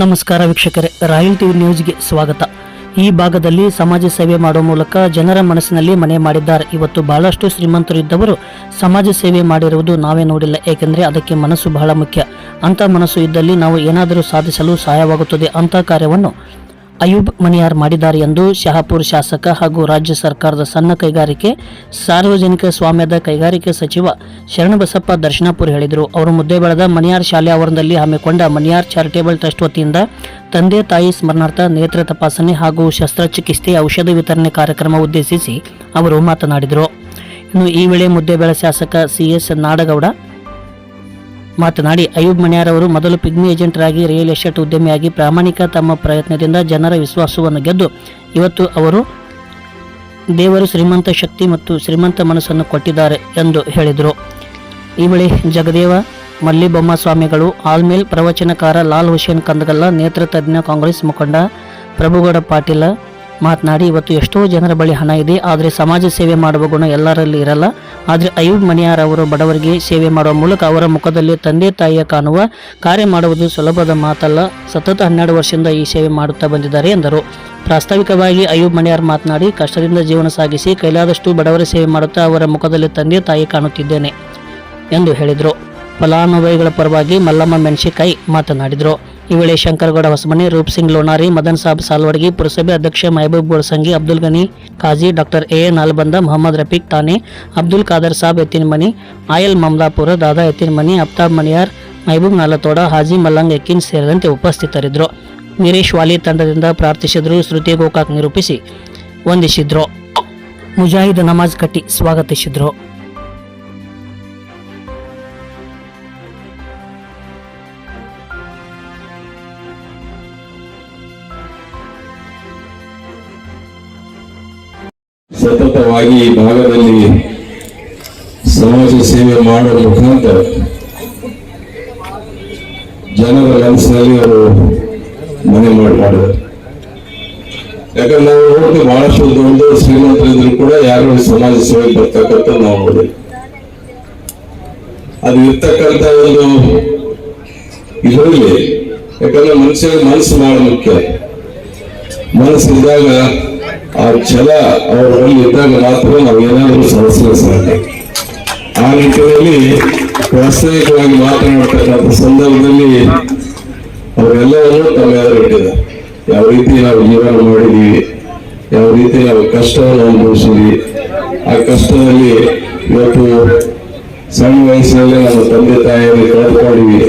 ನಮಸ್ಕಾರ ವೀಕ್ಷಕರೇ, royal TV ನ್ಯೂಸ್ಗೆ ಸ್ವಾಗತ. ಈ ಭಾಗದಲ್ಲಿ ಸಮಾಜ ಸೇವೆ ಮಾಡುವ ಮೂಲಕ ಜನರ ಮನಸ್ಸಿನಲ್ಲಿ ಮನೆ ಮಾಡಿದ್ದಾರೆ. ಇವತ್ತು ಬಹಳಷ್ಟು ಶ್ರೀಮಂತರು ಇದ್ದವರು ಸಮಾಜ ಸೇವೆ ಮಾಡಿರುವುದು ನಾವೇ ನೋಡಿಲ್ಲ, ಏಕೆಂದರೆ ಅದಕ್ಕೆ ಮನಸ್ಸು ಬಹಳ ಮುಖ್ಯ. ಅಂಥ ಮನಸ್ಸು ಇದ್ದಲ್ಲಿ ನಾವು ಏನಾದರೂ ಸಾಧಿಸಲು ಸಹಾಯವಾಗುತ್ತದೆ ಅಂಥ ಕಾರ್ಯವನ್ನು ಅಯೂಬ್ ಮನಿಯಾರ್ ಮಾಡಿದ್ದಾರೆ ಎಂದು ಶಹಾಪುರ್ ಶಾಸಕ ಹಾಗೂ ರಾಜ್ಯ ಸರ್ಕಾರದ ಸಣ್ಣ ಕೈಗಾರಿಕೆ, ಸಾರ್ವಜನಿಕ ಸ್ವಾಮ್ಯದ ಕೈಗಾರಿಕೆ ಸಚಿವ ಶರಣಬಸಪ್ಪ ದರ್ಶನಾಪುರ್ ಹೇಳಿದರು. ಅವರು ಮುದ್ದೇಬೇಳದ ಮನಿಯಾರ್ ಶಾಲೆ ಆವರಣದಲ್ಲಿ ಹಮ್ಮಿಕೊಂಡ ಮನಿಯಾರ್ ಚಾರಿಟೇಬಲ್ ಟ್ರಸ್ಟ್ ವತಿಯಿಂದ ತಂದೆ ತಾಯಿ ಸ್ಮರಣಾರ್ಥ ನೇತ್ರ ತಪಾಸಣೆ ಹಾಗೂ ಶಸ್ತ್ರಚಿಕಿತ್ಸೆ, ಔಷಧ ವಿತರಣೆ ಕಾರ್ಯಕ್ರಮ ಉದ್ದೇಶಿಸಿ ಅವರು ಮಾತನಾಡಿದರು. ಇನ್ನು ಈ ವೇಳೆ ಮುದ್ದೇಬೇಳ ಶಾಸಕ ಸಿ ಎಸ್ ನಾಡಗೌಡ ಮಾತನಾಡಿ ಅಯೂಬ್ ಮನ್ಯಾರ್ ಅವರು ಮೊದಲು ಪಿಗ್ಮಿ ಏಜೆಂಟರಾಗಿ ರಿಯಲ್ ಎಸ್ಟೇಟ್ ಉದ್ಯಮಿಯಾಗಿ ಪ್ರಾಮಾಣಿಕ ತಮ್ಮ ಪ್ರಯತ್ನದಿಂದ ಜನರ ವಿಶ್ವಾಸವನ್ನು ಗೆದ್ದು, ಇವತ್ತು ಅವರು ದೇವರು ಶ್ರೀಮಂತ ಶಕ್ತಿ ಮತ್ತು ಶ್ರೀಮಂತ ಮನಸ್ಸನ್ನು ಕೊಟ್ಟಿದ್ದಾರೆ ಎಂದು ಹೇಳಿದರು. ಈ ವೇಳೆ ಜಗದೇವ, ಮಲ್ಲಿಬೊಮ್ಮ ಸ್ವಾಮಿಗಳು, ಆಲ್ಮೇಲ್ ಪ್ರವಚನಕಾರ ಲಾಲ್ ಹುಸೇನ್ ಕಂದಗಲ್ಲ ನೇತೃತ್ವಜ್ಞ ಕಾಂಗ್ರೆಸ್ ಮುಖಂಡ ಪ್ರಭುಗೌಡ ಪಾಟೀಲ ಮಾತನಾಡಿ, ಇವತ್ತು ಎಷ್ಟೋ ಜನರ ಬಳಿ ಹಣ ಇದೆ, ಆದರೆ ಸಮಾಜ ಸೇವೆ ಮಾಡುವ ಗುಣ ಎಲ್ಲರಲ್ಲಿ ಇರಲ್ಲ. ಆದರೆ ಅಯೂಬ್ ಮಣಿಯಾರ್ ಅವರು ಬಡವರಿಗೆ ಸೇವೆ ಮಾಡುವ ಮೂಲಕ ಅವರ ಮುಖದಲ್ಲಿ ತಂದೆ ತಾಯಿಯ ಕಾಣುವ ಕಾರ್ಯ ಮಾಡುವುದು ಸುಲಭದ ಮಾತಲ್ಲ. ಸತತ ಹನ್ನೆರಡು ವರ್ಷದಿಂದ ಈ ಸೇವೆ ಮಾಡುತ್ತಾ ಬಂದಿದ್ದಾರೆ, ಎಂದರು. ಪ್ರಾಸ್ತಾವಿಕವಾಗಿ ಅಯೂಬ್ ಮಣಿಯಾರ್ ಮಾತನಾಡಿ, ಕಷ್ಟದಿಂದ ಜೀವನ ಸಾಗಿಸಿ ಕೈಲಾದಷ್ಟು ಬಡವರ ಸೇವೆ ಮಾಡುತ್ತಾ ಅವರ ಮುಖದಲ್ಲಿ ತಂದೆ ತಾಯಿ ಕಾಣುತ್ತಿದ್ದೇನೆ, ಎಂದು ಹೇಳಿದರು. ಫಲಾನುಭವಿಗಳ ಪರವಾಗಿ ಮಲ್ಲಮ್ಮ ಮೆಣಸಿಕಾಯಿ ಮಾತನಾಡಿದರು. ಈ ವೇಳೆ ಶಂಕರಗೌಡ ಹೊಸಮನಿ, ರೂಪ್ ಸಿಂಗ್ ಲೋನಾರಿ, ಮದನ್ ಸಾಬ್ ಸಾಲ್ವಡ್ಗಿ, ಪುರಸಭೆ ಅಧ್ಯಕ್ಷ Mahaboob Golasangi Abdul Gani Khaji, doctor A A Nalband, Mohammad Rafiq Tane Abdul Khadar Sab Ettinamani oil Mamadapur, Dada Ettinamani Aftab Maniyar Mehboob ನಾಲತೋಡ, Haji Mallang ಎಕ್ಕಿನ್ ಸೇರಿದಂತೆ ಉಪಸ್ಥಿತರಿದ್ದರು. ವೀರೇಶ್ ವಾಲಿ ತಂಡದಿಂದ ಪ್ರಾರ್ಥಿಸಿದರು, ಶ್ರುತಿ ಗೋಕಾಕ್ ನಿರೂಪಿಸಿ ವಂದಿಸಿದ್ರು. ಮುಜಾಹಿದ್ ನಮಾಜ್ ಕಟ್ಟಿ ಸ್ವಾಗತಿಸಿದ್ರು. ಸತತವಾಗಿ ಈ ಭಾಗದಲ್ಲಿ ಸಮಾಜ ಸೇವೆ ಮಾಡುವ ಮುಖಾಂತರ ಜನರ ಮನಸ್ಸಿನಲ್ಲಿ ಅವರು ಮನೆ ಮಾಡಿ ಮಾಡಿದ್ದಾರೆ. ಯಾಕಂದ್ರೆ ನಾವು ನೋಡ್ತೀವಿ ಬಹಳಷ್ಟು ದೊಡ್ಡ ಶ್ರೀಮಂತರಿದ್ರು ಕೂಡ ಯಾರು ಸಮಾಜ ಸೇವೆ ಬರ್ತಕ್ಕಂಥ ನಾವು ನೋಡಿದ್ವಿ ಅದು ಇರ್ತಕ್ಕಂಥ ಒಂದು ಇದರಲ್ಲಿ ಯಾಕಂದ್ರೆ ಮನುಷ್ಯ ಮನಸ್ಸು ಬಹಳ ಮುಖ್ಯ. ಮನಸ್ಸಿದ್ದಾಗ ಆ ಛಲ ಅವರಲ್ಲಿ ಇದ್ದಾಗ ಮಾತ್ರ ನಾವು ಏನಾದರೂ ಸಾಧಿಸಲು ಸಾಧ್ಯ. ಆ ನಿಟ್ಟಿನಲ್ಲಿ ಪ್ರಾಸ್ತಾವಿಕವಾಗಿ ಮಾತನಾಡತಕ್ಕಂಥ ಸಂದರ್ಭದಲ್ಲಿ ಅವರೆಲ್ಲವನ್ನೂ ತಮ್ಮ ಎದುರಿಟ್ಟಿದ್ದಾರೆ ಯಾವ ರೀತಿ ನಾವು ಜೀವನ ಮಾಡಿದೀವಿ ಯಾವ ರೀತಿ ನಾವು ಕಷ್ಟವನ್ನು ಅನುಭವಿಸಿದ್ವಿ ಆ ಕಷ್ಟದಲ್ಲಿ ಇವತ್ತು ಸಣ್ಣ ವಯಸ್ಸಿನಲ್ಲಿ ನಮ್ಮ ತಂದೆ ತಾಯಿಯನ್ನು ಕಳೆದುಕೊಂಡಿವಿ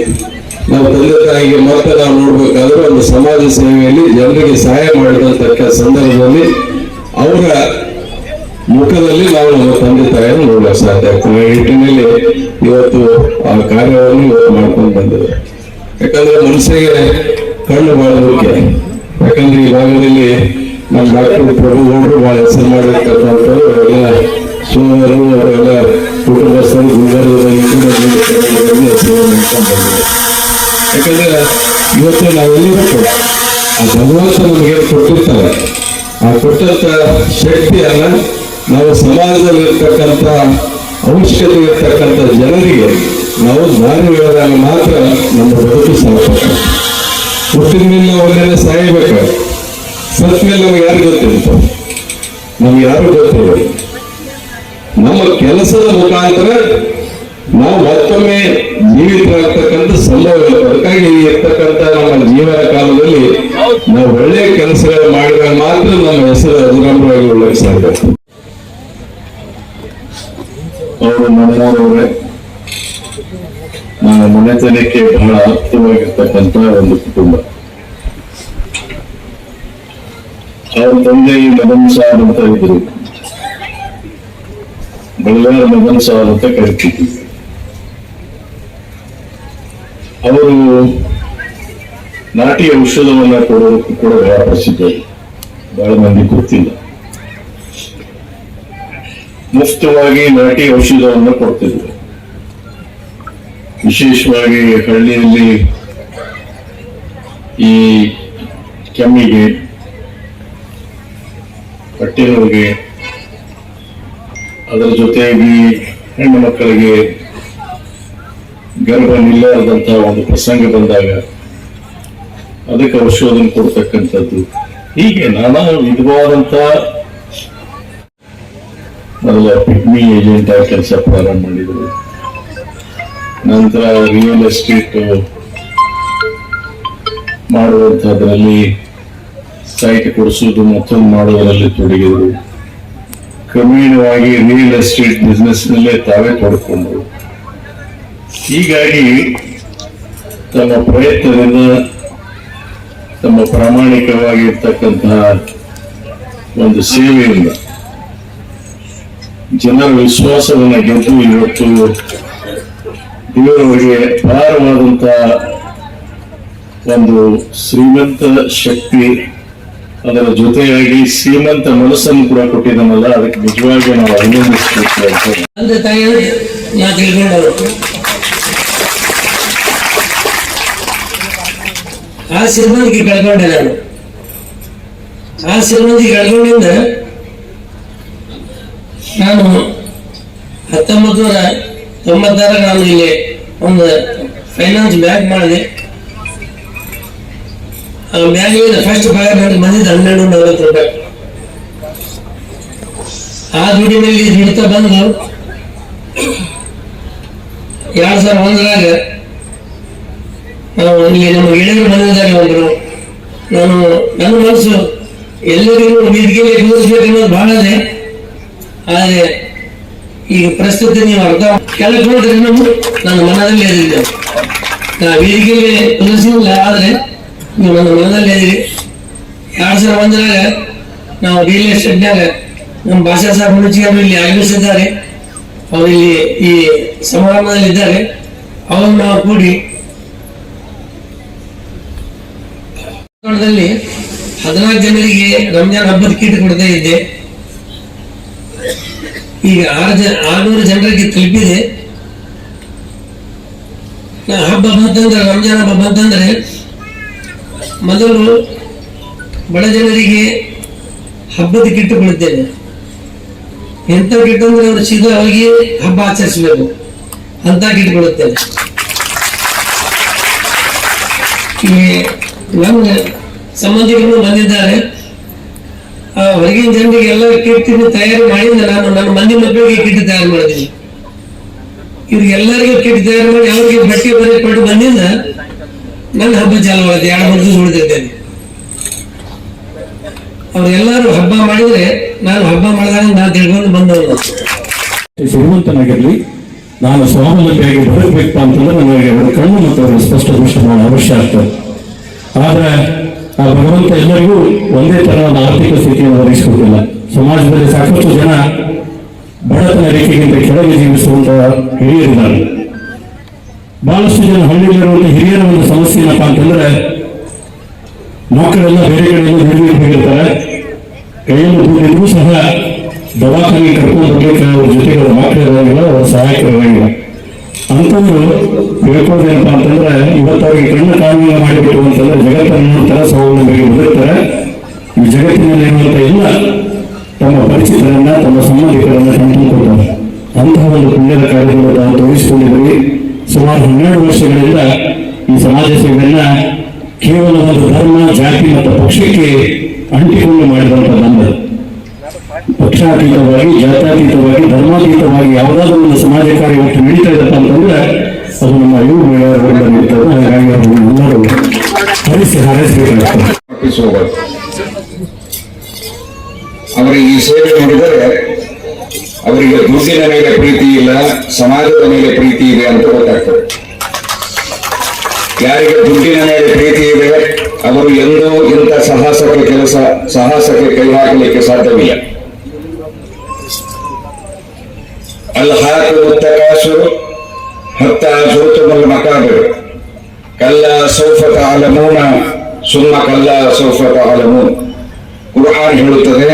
ನಾವು ತಂದೆ ತಾಯಿಗೆ ಮತ್ತೆ ನಾವು ನೋಡ್ಬೇಕಾದ್ರೆ ಒಂದು ಸಮಾಜ ಸೇವೆಯಲ್ಲಿ ಜನರಿಗೆ ಸಹಾಯ ಮಾಡಿದಂತ ಸಂದರ್ಭದಲ್ಲಿ ಅವರ ಮುಖದಲ್ಲಿ ನಾವು ನಮ್ಮ ತಂದೆ ತಾಯಿಯನ್ನು ನೋಡಲು ಸಾಧ್ಯ ಆಗ್ತದೆ. ನಿಟ್ಟಿನಲ್ಲಿ ಇವತ್ತು ಆ ಕಾರ್ಯವನ್ನು ಇವತ್ತು ಮಾಡ್ಕೊಂಡು ಬಂದಿದೆ ಯಾಕಂದ್ರೆ ಮನುಷ್ಯರಿಗೆ ಕಣ್ಣು ಬಹಳ ಮುಖ್ಯ. ಯಾಕಂದ್ರೆ ಈ ಭಾಗದಲ್ಲಿ ನಮ್ಮ ಡಾಕ್ಟರ್ ಪ್ರಭು ಗೌಡರು ಬಹಳ ಹೆಸರು ಮಾಡಿರ್ತಕ್ಕಂಥವ್ರು. ಅವರೆಲ್ಲ ಸುಮಾರು ಅವರೆಲ್ಲ ಕುಟುಂಬಸ್ಥರು ಬಂದಿದ್ದಾರೆ ಯಾಕಂದ್ರೆ ಇವತ್ತು ನಾವೆಲ್ಲಿರಬೇಕು ಆ ಭಗವಂತ ನಮಗೆ ಕೊಟ್ಟಿರ್ತಾರೆ. ಕೊಟ್ಟಂತ ಶಕ್ತಿಯನ್ನ ನಾವು ಸಮಾಜದಲ್ಲಿ ಇರ್ತಕ್ಕಂಥ ಅವಶ್ಯಕತೆ ಇರ್ತಕ್ಕಂಥ ಜನರಿಗೆ ನಾವು ದಾರಿ ಹೇಳಿದಾಗ ಮಾತ್ರ ನಮ್ಮ ಬದುಕು ಸಾರ್ಥಕ ಹುಟ್ಟಿದ ಮೇಲೆ ನಾವು ಒಂದೇನೆ ಸಾಯಬೇಕು ಸತ್ ಮೇಲೆ ನಮ್ಗೆ ಯಾರು ಗೊತ್ತಿರುತ್ತೆ ನಮ್ಗೆ ಯಾರು ಗೊತ್ತಿಲ್ಲ. ನಮ್ಮ ಕೆಲಸದ ಮುಖಾಂತರ ನಾವು ಮತ್ತೊಮ್ಮೆ ಜೀವಿತರಾಗ್ತಕ್ಕಂಥ ಸಂಭವ ಅದಕ್ಕಾಗಿ ಇರ್ತಕ್ಕಂಥ ನಮ್ಮ ಜೀವನ ಕಾಲದಲ್ಲಿ ನಾವು ಒಳ್ಳೆಯ ಕೆಲಸ ಮಾಡಿದಾಗ ಮಾತ್ರ ನಮ್ಮ ಹೆಸರು ಅಜರಾಮರವಾಗಿ ಉಳ್ಳಕ್ಕೆ ಸಾಧ್ಯ ಅವರು ನಮ್ಮವರವರೇ ನಮ್ಮ ಮನೆತನಕ್ಕೆ ಬಹಳ ಆಪ್ತವಾಗಿರ್ತಕ್ಕಂಥ ಒಂದು ಕುಟುಂಬ. ಅವ್ರ ತಂದೆ ಮದನ್ ಸಾರ್ ಅಂತ ಇದ್ರು ಬಳ್ಳಾರ ಮದನ್ ಸಾರ್ ಅಂತ ಕರಿತಿದ್ರು. ಅವರು ನಾಟಿ ಔಷಧವನ್ನ ಕೊಡೋದಕ್ಕೂ ಕೂಡ ಪ್ರಸಿದ್ಧರು ಬಹಳ ಮಂದಿ ಗೊತ್ತಿಲ್ಲ ಮುಕ್ತವಾಗಿ ನಾಟಿ ಔಷಧವನ್ನು ಕೊಡ್ತಿದ್ರು. ವಿಶೇಷವಾಗಿ ಹಳ್ಳಿಯಲ್ಲಿ ಈ ಕೆಮ್ಮಿಗೆ ಹೊಟ್ಟೆ ನೋವಿಗೆ ಅದರ ಜೊತೆಗೆ ಹೆಣ್ಣು ಮಕ್ಕಳಿಗೆ ಗರ್ಭ ನಿಲ್ಲದಂತಹ ಒಂದು ಪ್ರಸಂಗ ಬಂದಾಗ ಅದಕ್ಕೆ ಔಷಧನ ಕೊಡ್ತಕ್ಕಂಥದ್ದು. ಹೀಗೆ ನಾನಾ ವಿಧವಾದಂತ ಮೊದಲ ಪಿಗ್ಮಿ ಏಜೆಂಟ್ ಆಗಿ ಕೆಲಸ ಪ್ರಾರಂಭ ಮಾಡಿದರು. ನಂತರ ರಿಯಲ್ ಎಸ್ಟೇಟ್ ಮಾಡುವಂತಹದ್ರಲ್ಲಿ ಸೈಟ್ ಕೊಡಿಸೋದು ಮತ್ತೊಂದು ಮಾಡೋದ್ರಲ್ಲಿ ತೊಡಗಿದರು. ಕ್ರಮೇಣವಾಗಿ ರಿಯಲ್ ಎಸ್ಟೇಟ್ ಬಿಸ್ನೆಸ್ ನಲ್ಲೇ ತಾವೇ ತೊಡ್ಕೊಂಡ್ರು. ಹೀಗಾಗಿ ತಮ್ಮ ಪ್ರಯತ್ನದಿಂದ ತಮ್ಮ ಪ್ರಾಮಾಣಿಕವಾಗಿರ್ತಕ್ಕಂತಹ ಒಂದು ಸೇವೆಯಿಂದ ಜನರ ವಿಶ್ವಾಸವನ್ನು ಗೆದ್ದು ಇವತ್ತು ದೇವರವರಿಗೆ ಪಾರವಾದಂತಹ ಒಂದು ಶ್ರೀಮಂತ ಶಕ್ತಿ ಅದರ ಜೊತೆಯಾಗಿ ಶ್ರೀಮಂತ ಮನಸ್ಸನ್ನು ಕೂಡ ಕೊಟ್ಟಿದ್ದಾನಲ್ಲ, ಅದಕ್ಕೆ ನಿಜವಾಗಿ ನಾವು ಅಭಿನಂದಿಸಬೇಕು ಅಂತ ತಂದೆ ತಾಯಿ ನಾ ತಿಳ್ಕೊಂಡವರು ಆ ಸಿರಿಮಂದಿಗೆ ಕಳ್ಕೊಂಡೆ ನಾನು ಆ ಸಿರಿಮಂದಿಗೆ ಕಳ್ಕೊಂಡಿಂದ ನಾನು ಹತ್ತೊಂಬತ್ತು ನೂರ ತೊಂಬತ್ತಾರ ನಾನು ಇಲ್ಲಿ ಒಂದು ಫೈನಾನ್ಸ್ ಬ್ಯಾಂಕ್ ಮಾಡಿದೆ. ಆ ಬ್ಯಾಂಕಿಂದ ಫಸ್ಟ್ ಪಗಾರ ನನಗೆ ಬಂದಿದ್ದು ಹನ್ನೆರಡು ನಲವತ್ತು ರೂಪಾಯಿ. ಆ ದುಡಿಮೆಯಲ್ಲಿ ದುಡಿತಾ ಬಂದು ಎರಡ್ ಸಾವಿರ ಒಂದರಾಗ ಇಲ್ಲಿ ನಮ್ಮ ಗೆಳೆಯರು ಬಂದಿದ್ದಾರೆ ಒಬ್ರು ನಾನು, ನನ್ನ ಮನಸ್ಸು ಎಲ್ಲರಿಗೂ ವೇದಿಕೆಯಲ್ಲಿ ತೋರಿಸ್ಬೇಕನ್ನೋದು ಬಹಳ ಇದೆ. ಆದರೆ, ಈಗ ಪ್ರಸ್ತುತ ನೀವು ಅರ್ಥ ಕೆಳಗೆ ನೋಡಿದ್ರೆ ನಮ್ಮ ನನ್ನ ಮನದಲ್ಲಿ ಎದಿದೆ ನಾ ವೇದಿಕೆಯಲ್ಲಿ ಕುದಿಸಿಲ್ಲ ಆದರೆ ನೀವು ನನ್ನ ಮನದಲ್ಲಿ ಎದಿರಿ ಎರಡ್ ಸಾವಿರ ಒಂದರಾಗ ನಾವು ರಿಯಲ್ ಎಸ್ಟೇಟ್ನಾಗ ನಮ್ಮ ಭಾಷಾ ಸಾಹೇಬ್ ಅವರು ಇಲ್ಲಿ ಆಗಮಿಸಿದ್ದಾರೆ. ಅವರು ಇಲ್ಲಿ ಈ ಸಮಾರಂಭದಲ್ಲಿ ಇದ್ದಾರೆ ಅವರು ನಾವು ಕೂಡಿ ಹದಿನಾಲ್ಕು ಜನರಿಗೆ ರಂಜಾನ್ ಹಬ್ಬದ ಕೀಟ ಕೊಡ್ತಾ ಇದೆ. ಈಗ ಆರು ಜನ ಆರ್ನೂರು ಜನರಿಗೆ ತಲುಪಿದೆ ಹಬ್ಬ ಬಂತಂದ್ರೆ, ರಂಜಾನ್ ಹಬ್ಬ ಬಂತಂದ್ರೆ ಮೊದಲು ಬಡ ಜನರಿಗೆ ಹಬ್ಬದ ಕಿಟ್ಟು ಕೊಡುತ್ತೇನೆ. ಎಂಥ ಕಿಟ್ಟು ಅಂದ್ರೆ ಅವರು ಸೀದಾ ಹೋಗಿ ಹಬ್ಬ ಆಚರಿಸಬೇಕು. ಅಂತ ಕಿಟ್ಟು ಕೊಡುತ್ತೇನೆ. ಈ ಸಂಬಂಧಿಕರು ಬಂದಿದ್ದಾರೆ. ಆ, ಹೊರಗಿನ ಜನರಿಗೆ ಎಲ್ಲ ಕೀರ್ತಿನ ತಯಾರು ಮಾಡಿದ್ರೆ ನಾನು ನನ್ನ ಮಂದಿ ಮಕ್ಕಳಿಗೆ ಕಿಟ್ಟು ತಯಾರು ಮಾಡಿದ್ದೀನಿ. ಇವ್ರಿಗೆಲ್ಲರಿಗೂ ಕಿಟ್ ತಯಾರು ಮಾಡಿ ಅವ್ರಿಗೆ ಬಟ್ಟೆ ಬರೆ ಕೊಟ್ಟು ಬಂದಿಂದ ನನ್ನ ಹಬ್ಬ ಚಾಲು ಮಾಡಿದೆ ಎರಡು ವರ್ಷ ಉಳಿದಿದ್ದೇನೆ ಅವ್ರೆಲ್ಲರೂ ಹಬ್ಬ ಮಾಡಿದ್ರೆ ನಾನು ಹಬ್ಬ ಮಾಡಿದಾಗ ನಾನು ತಿಳ್ಕೊಂಡು ಬಂದವನು. ಶ್ರೀಮಂತನಾಗಿರ್ಲಿ, ನಾನು ಸ್ವಾವಲಂಬಿಯಾಗಿ ಬದುಕಬೇಕು ಅಂತಂದ್ರೆ ನನಗೆ ಕಣ್ಣು ಮತ್ತು ಸ್ಪಷ್ಟ ದೃಷ್ಟಿ ಮಾಡೋ ಅವಶ್ಯ ಆಗ್ತದೆ. ಆದ್ರೆ ಆ ಭಗವಂತ ಎಲ್ಲರಿಗೂ ಒಂದೇ ತರಹದ ಆರ್ಥಿಕ ಸ್ಥಿತಿಯನ್ನು ಒದಗಿಸಿಕೊಟ್ಟಿಲ್ಲ ಸಮಾಜದಲ್ಲಿ ಸಾಕಷ್ಟು ಜನ ಬಡತನ ರೇಖೆಗಿಂತ ಕೆಳಗೆ ಜೀವಿಸುವಂತಹ ಹಿರಿಯರಿದ್ದಾರೆ. ಬಹಳಷ್ಟು ಜನ ಹಳ್ಳಿಯಲ್ಲಿರುವಂತ ಹಿರಿಯರ ಒಂದು ಸಮಸ್ಯೆ ಏನಪ್ಪಾ ಅಂತಂದ್ರೆ ಮಕ್ಕಳೆಲ್ಲ ಬೇರೆ ಕಡೆಯಿಂದ ದುಡಿದು ಹೋಗಿರ್ತಾರೆ. ಕೈಯಲ್ಲಿ ದುಡ್ಡಿದ್ರು ಸಹ ದವಾಖಾನೆ ಕರ್ಕೊಂಡು ಬರ್ಲಿಕ್ಕೆ ಅವ್ರ ಜೊತೆಗೆ ಅವ್ರ ಮಕ್ಕಳು ಇರೋಂಗಿಲ್ಲ ಅವ್ರ ಅಂಥವ್ರು ತಿಳ್ಕೊಳ್ಳೋದೇನಪ್ಪ ಅಂತಂದ್ರೆ ಇವತ್ತು ಅವ್ರಿಗೆ ಕಣ್ಣು ಕಾನೂನು ಮಾಡಿಬಿಟ್ಟು ಅಂತಂದ್ರೆ ಜಗತ್ತನ್ನು ನೋಡ್ತಾರೆ ಸ್ವಾವಲಂಬಿಗೆ ಬದುಕ್ತಾರೆ ಈ ಜಗತ್ತಿನಲ್ಲಿ ಇರುವಂತ ಎಲ್ಲ ತಮ್ಮ ಪರಿಚಿತರನ್ನ, ತಮ್ಮ ಸಂಬಂಧಿಕರನ್ನ ಕಂಡುಕೊಳ್ತಾರೆ ಅಂತಹ ಒಂದು ಪುಣ್ಯದ ಕಾರ್ಯಗಳು ನಾವು ತೋರಿಸಿಕೊಂಡಿದ್ವಿ ಸುಮಾರು ಹನ್ನೆರಡು ವರ್ಷಗಳಿಂದ ಈ ಸಮಾಜ ಸೇವೆಯನ್ನ ಕೇವಲ ಒಂದು ಧರ್ಮ, ಜಾತಿ ಮತ್ತು ಪಕ್ಷಕ್ಕೆ ಅಂಟಿಕೊಂಡು ಮಾಡಿದಂತ ಬಂದದ್ದು ಪಕ್ಷಾತೀತವಾಗಿ, ಜಾತ್ಯತೀತವಾಗಿ, ಧರ್ಮಾತೀತವಾಗಿ ಯಾವುದಾದ್ರೂ ಒಂದು ಸಮಾಜ ಕಾರ್ಯ ಇವತ್ತು ನಡೀತಾ ಇದೆಪ್ಪ ಅಂತಂದ್ರೆ ಅದು ನಮ್ಮ ಯುವ ಮಹಿಳೆಯರಿಂದ ನಡೀತದೆ. ಹಾಗಾಗಿ ಎಲ್ಲರೂ ಹರಿಸಿ ಹಾರೈಸಬೇಕಾಗ್ತದೆ ಅವರಿಗೆ ಈ ಸೇವೆ ನೋಡಿದರೆ ಅವರಿಗೆ ದುಡ್ಡಿನ ಮೇಲೆ ಪ್ರೀತಿ ಇಲ್ಲ, ಸಮಾಜದ ಮೇಲೆ ಪ್ರೀತಿ ಇದೆ ಅಂತ ಗೊತ್ತಾಗ್ತದೆ. ಯಾರಿಗೆ ದುಡ್ಡಿನ ಮೇಲೆ ಪ್ರೀತಿ ಇದೆ, ಅವರು ಎಂದೂ ಇಂಥ ಸಾಹಸಕ್ಕೆ ಕೆಲಸ, ಸಾಹಸಕ್ಕೆ ಕೈ ಹಾಕಲಿಕ್ಕೆ ಸಾಧ್ಯವಿಲ್ಲ. ಅಲ್ಲಿ ಹಾಕು ಮುತ್ತ ಕಾಸುರು ಮುತ್ತ ಸೂತುಮಲ್ ಮಕಾದರು ಕಲ್ಲ ಸೌಫತ ಅಲಮೂನ, ಸುಮ್ಮ ಕಲ್ಲ ಸೌಫತ ಅಲಮೂನ್. ಹೇಳುತ್ತದೆ,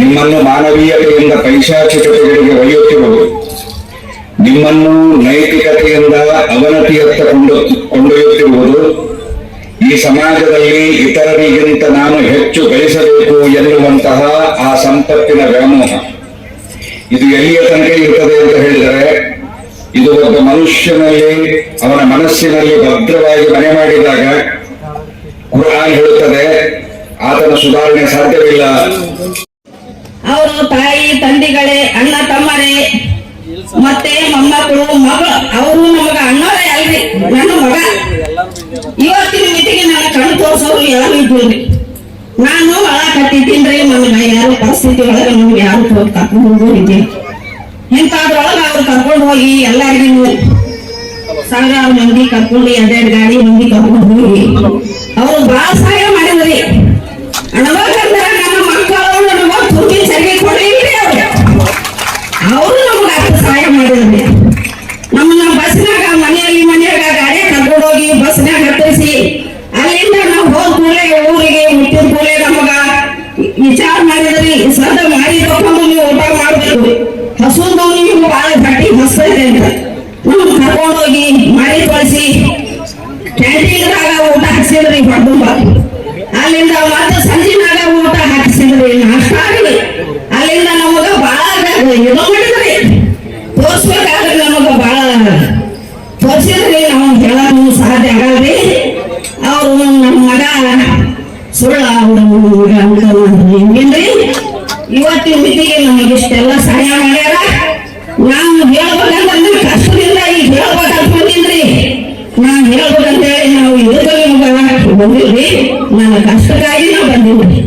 ನಿಮ್ಮನ್ನು ಮಾನವೀಯತೆಯಿಂದ ಪೈಶಾಚಿಕತೆಗಳಿಗೆ ಒಯ್ಯುತ್ತಿರುವುದು. ನಿಮ್ಮನ್ನು ನೈತಿಕತೆಯಿಂದ ಅವನತಿಯತ್ತ ಕೊಂಡು, ಕೊಂಡೊಯ್ಯುತ್ತಿರುವುದು. ಈ ಸಮಾಜದಲ್ಲಿ ಇತರರಿಗಿಂತ ನಾನು ಹೆಚ್ಚು ಗಳಿಸಬೇಕು ಎನ್ನುವಂತಹ ಆ ಸಂಪತ್ತಿನ ವ್ಯಾಮೋಹ. ಇದು ಎಲ್ಲಿಯ ತನಕ ಇರ್ತದೆ ಅಂತ ಹೇಳಿದರೆ, ಇದು ಒಬ್ಬ ಮನುಷ್ಯನಲ್ಲಿ, ಅವನ ಮನಸ್ಸಿನಲ್ಲಿ ಭದ್ರವಾಗಿ ಮನೆ ಮಾಡಿದಾಗ ಕುರಾನ್ ಹೇಳುತ್ತದೆ, ಆತನ ಸುಧಾರಣೆ ಸಾಧ್ಯವಿಲ್ಲ. ಅವರು ತಾಯಿ, ತಂದಿಗಳೇ, ಅಣ್ಣ, ತಮ್ಮರೇ, ಮತ್ತೆ ಮೊಮ್ಮಕ್ಕಳು, ಮಗ, ಅವರು ನಮಗ ಅಣ್ಣವರೇ ಅಲ್ರಿ, ನನ್ನ ಮಗ. ಇವತ್ತಿನ ಮಿತಿಗೆ ನನ್ನ ಕಣ್ಣು ತೋರಿಸೋರು ಯಾರು ನಾನು ಒಳ ಕಟ್ಟಿದ್ದೀನ್ರಿ ನನಗ ಯಾರು ಪರಿಸ್ಥಿತಿ ಒಳಗೆ ನಮ್ಗೆ ಯಾರು ಹೋಗಿ ಕರ್ಕೊಂಡು ಹೋಗಿದ್ದೀನಿ ಇಂಥದ್ರೊಳಗೆ ಅವ್ರು ಕರ್ಕೊಂಡು ಹೋಗಿ ಎಲ್ಲರಿಗೂ ಸಾವಿರಾರು ಮಂದಿ ಕರ್ಕೊಂಡು ಎರಡೆರಡು ಗಾಡಿ ಮಂದಿ ಕರ್ಕೊಂಡು ಹೋಗಿ, ಅವರು ಬಹಳ ಸಹಾಯ ಮಾಡಿದ್ರಿ. ಅಣವಾಗಂದ್ರ ನಮ್ಮ ಮಕ್ಕಳು ನಮಗ ತುರ್ಗಿ ಸರಿಗೆ ಕೊಡ್ಲಿಲ್ರಿ ಅವ್ರು. ಅವರು ನಮ್ಗೆ ಅಷ್ಟು ಸಹಾಯ ಮಾಡಿದ್ರಿ. ನಮ್ಮನ್ನ ಬಸ್ನಾಗ ಮನೆಯಲ್ಲಿ ಮನೆಯಾಗ ಗಾಡಿ ಕರ್ಕೊಂಡು ಹೋಗಿ ಬಸ್ನಾಗ ಹತ್ತಿಸಿ ಮಾಡಿದ್ರಿ ಸದ್ದ ಮಾಡಿ ನೀವು ಊಟ ಮಾಡಬೇಕು. ಹಸುದು ನೀವು ಬಹಳ ಗಟ್ಟಿ ಹಸ್ತೈತೆ ಅಂತ. ನಮ್ಗೆ ಕರ್ಕೊಂಡೋಗಿ ಮಾಡಿ ಕಳಿಸಿ ಕ್ಯಾಂಟೀನ್ದಾಗ ಊಟ ಹಾಕ್ಸಿದ್ರಿ ಹೊಡ್ದುಂಬ ಅಲ್ಲಿಂದ ಮತ್ತೆ ಸಂಜಿನಾಗ ಊಟ ಹಾಕಿಸಿದ್ರಿ ನಾಷ್ಟ ಆಗಲಿ. ಅಲ್ಲಿಂದ ನಮಗ ಬಾಳ ಇದು ಮಾಡಿದ್ರಿ. ತೋರ್ಸ್ಬೇಕಾದ್ರೆ ನಮಗ ಬಾಳ ತೋರಿಸಿದ್ರಿ ನಾವು ಹೇಳೋದು ಸಾಧ್ಯ ಆಗಲ್ರಿ. ಅವರು ನಮ್ಮ ಮಗ ಸುಳ್ಳ ಹಿಂಗೇನ್ರಿ ಇವತ್ತಿನ ಮಿತಿಗೆ ನಮಗೆ ಇಷ್ಟೆಲ್ಲ ಸಹಾಯ ಮಾಡ್ಯಾರ ನಾವು ಹೇಳ್ಬೇಕಂತಂದ್ರೆ ಕಷ್ಟದಿಂದ ಈಗ ಹೇಳ್ಬೇಕಂತ ಬಂದಿನ್ರಿ ನಾನು ಹೇಳ್ಬೇಕಂತೇಳಿ ನಾವು ಇದಕ್ಕೆ ಬಂದಿವ್ರಿ ನನ್ನ ಕಷ್ಟಕ್ಕಾಗಿ ನಾವು ಬಂದಿವ್ರಿ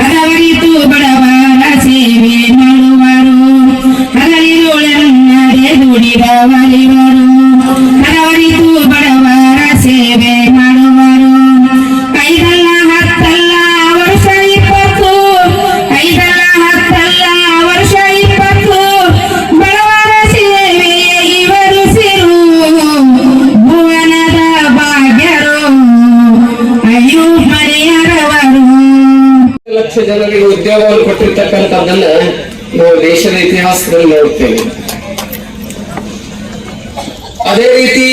ಬಡವರಿತು ಬಡವರ ಸೇವೆ ಮಾಡುವರು ಹಗಲಿರುಳೆನ್ನದೆ ದುಡಿದವರಿವರು ಲಕ್ಷ ಜನರಿಗೆ ಉದ್ಯೋಗವನ್ನು ಕೊಟ್ಟಿರ್ತಕ್ಕಂಥದ್ದನ್ನ ನಾವು ದೇಶದ ಇತಿಹಾಸದಲ್ಲಿ ನೋಡ್ತೇವೆ. ಅದೇ ರೀತಿ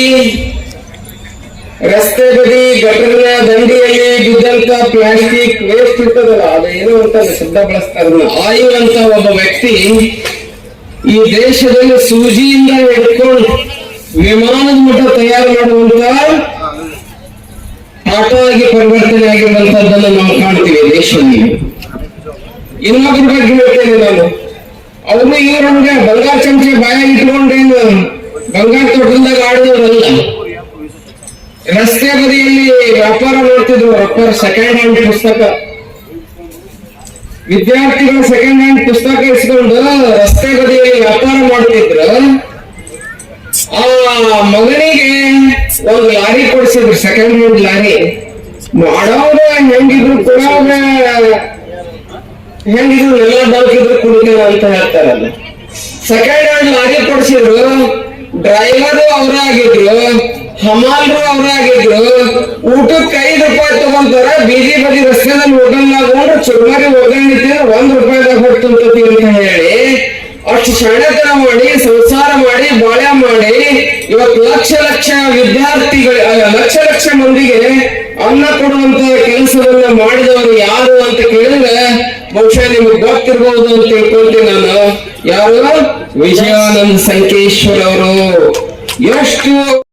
ರಸ್ತೆ ಬದಿ ಗಟರಿನ ದಂಡಿಯಲ್ಲಿ ಬಿದ್ದಂತ ಪ್ಲಾಸ್ಟಿಕ್ ವೇಸ್ಟ್ ಇರ್ತದಲ್ಲ, ಅದು ಏನೋ ಅಂತ ಶಬ್ದ ಬಳಸ್ತಾರಲ್ಲ ಆಯು ಅಂತ ಒಬ್ಬ ವ್ಯಕ್ತಿ ಈ ದೇಶದಲ್ಲಿ ಸೂಜಿಯಿಂದ ಹಿಡ್ಕೊಂಡು ವಿಮಾನದ ಮಟ್ಟ ತಯಾರು ಮಾಡುವಂತ ಆಟೋ ಆಗಿ ಪರಿವರ್ತನೆ ನಾವು ಕಾಣ್ತೀವಿ ದೇಶದಲ್ಲಿ. ಇನ್ನೊಬ್ಬರ ಬಗ್ಗೆ ಹೇಳ್ತೇನೆ ನಾನು. ಅವರು ಇವರು ನಮ್ಗೆ ಬಂಗಾರ ಚಂಚೆ ಬಾಯ ಇಟ್ಕೊಂಡೇನು ಬಂಗಾರ ತೋಟದಾಗ ಆಡಿದವರಲ್ಲ. ರಸ್ತೆ ಬದಿಯಲ್ಲಿ ವ್ಯಾಪಾರ ಮಾಡ್ತಿದ್ರು ವ್ಯಾಪಾರ ಸೆಕೆಂಡ್ ಹ್ಯಾಂಡ್ ಪುಸ್ತಕ. ವಿದ್ಯಾರ್ಥಿಗಳು ಸೆಕೆಂಡ್ ಹ್ಯಾಂಡ್ ಪುಸ್ತಕ ಇಸ್ಕೊಂಡು ರಸ್ತೆ ಬದಿಯಲ್ಲಿ ವ್ಯಾಪಾರ ಮಾಡ್ತಿದ್ರು ಆ ಮಗನಿಗೆ ಒಂದು ಲಾರಿ ಕೊಡಿಸಿದ್ರು ಸೆಕೆಂಡ್ ಹ್ಯಾಂಡ್ ಲಾರಿ. ಮಾಡೋರ ಹೆಂಗಿದ್ರು ಕೂಡ ಹೆಂಗಿದ್ರು ಎಲ್ಲ ಬದುಕಿದ್ರು ಕುಡಿತೀರ ಅಂತ ಹೇಳ್ತಾರಲ್ಲ ಸೆಕೆಂಡ್ ಹ್ಯಾಂಡ್ ಲಾರಿ ಕೊಡಿಸಿದ್ರು ಡ್ರೈವರು ಅವರಾಗಿದ್ರು ಹಮಾಲ್ರು ಅವರಾಗಿದ್ರು ಊಟಕ್ಕೆ ಐದು ರೂಪಾಯಿ ತಗೊಂತಾರ, ಬೀದಿ ಬದಿ ರಸ್ತೆದಲ್ಲಿ ಹೋಗಲ್ಲ ಚುರುಮರಿ ಒಗ್ಗರಣೆ ತಿಂದ್ರೆ ಒಂದ್ ರೂಪಾಯಿದಾಗ ಹೋಗ್ತಂತ ಹೇಳಿ. ಅಷ್ಟು ಸಣ್ಣತನ ಮಾಡಿ, ಸಂಸಾರ ಮಾಡಿ, ಬಾಳೆ ಇವತ್ತು ಲಕ್ಷ ಲಕ್ಷ ವಿದ್ಯಾರ್ಥಿಗಳ ಲಕ್ಷ ಲಕ್ಷ ಮಂದಿಗೆ ಅನ್ನ ಕೊಡುವಂತ ಕೆಲಸವನ್ನ ಮಾಡಿದವರು ಯಾರು ಅಂತ ಕೇಳಿದ್ರೆ ಬಹುಶಃ ನಿಮಗೆ ಗೊತ್ತಿರ್ಬೋದು ಅಂತ ತಿಳ್ಕೊಳ್ತೀನಿ ನಾನು. ಯಾರು? ವಿಜಯಾನಂದ್ ಸಂಕೇಶ್ವರ್ ಅವರು. ಎಷ್ಟು